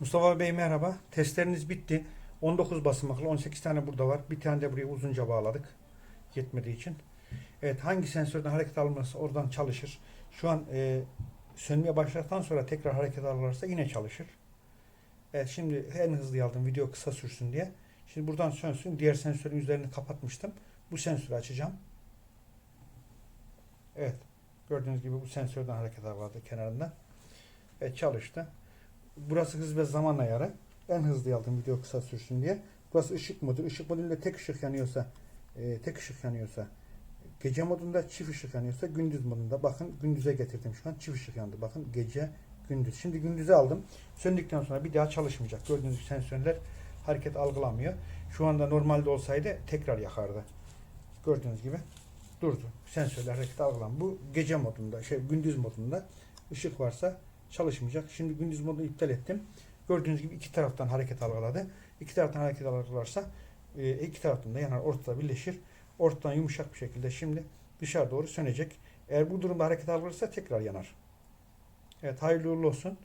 Mustafa Bey merhaba. Testleriniz bitti. 19 basamaklı 18 tane burada var. Bir tane de buraya uzunca bağladık. Yetmediği için. Evet hangi sensörden hareket alınırsa oradan çalışır. Şu an e, sönmeye başladıktan sonra tekrar hareket alırsa yine çalışır. Evet şimdi en hızlı aldım video kısa sürsün diye. Şimdi buradan sönsün. Diğer sensörün üzerini kapatmıştım. Bu sensörü açacağım. Evet. Gördüğünüz gibi bu sensörden hareket aldı kenarından. Evet çalıştı. Burası hız ve zaman ayarı. En hızlı aldım video kısa sürsün diye. Burası ışık modu. Işık modunda tek ışık yanıyorsa e, tek ışık yanıyorsa gece modunda çift ışık yanıyorsa gündüz modunda bakın gündüze getirdim şu an çift ışık yandı. Bakın gece gündüz. Şimdi gündüze aldım. Söndükten sonra bir daha çalışmayacak. Gördüğünüz gibi sensörler hareket algılamıyor. Şu anda normalde olsaydı tekrar yakardı. Gördüğünüz gibi durdu. Sensörler hareket algılam. Bu gece modunda, şey gündüz modunda ışık varsa çalışmayacak. Şimdi gündüz modunu iptal ettim. Gördüğünüz gibi iki taraftan hareket algıladı. İki taraftan hareket algılarsa e, iki taraftan da yanar ortada birleşir. Ortadan yumuşak bir şekilde şimdi dışarı doğru sönecek. Eğer bu durumda hareket algılarsa tekrar yanar. Evet hayırlı uğurlu olsun.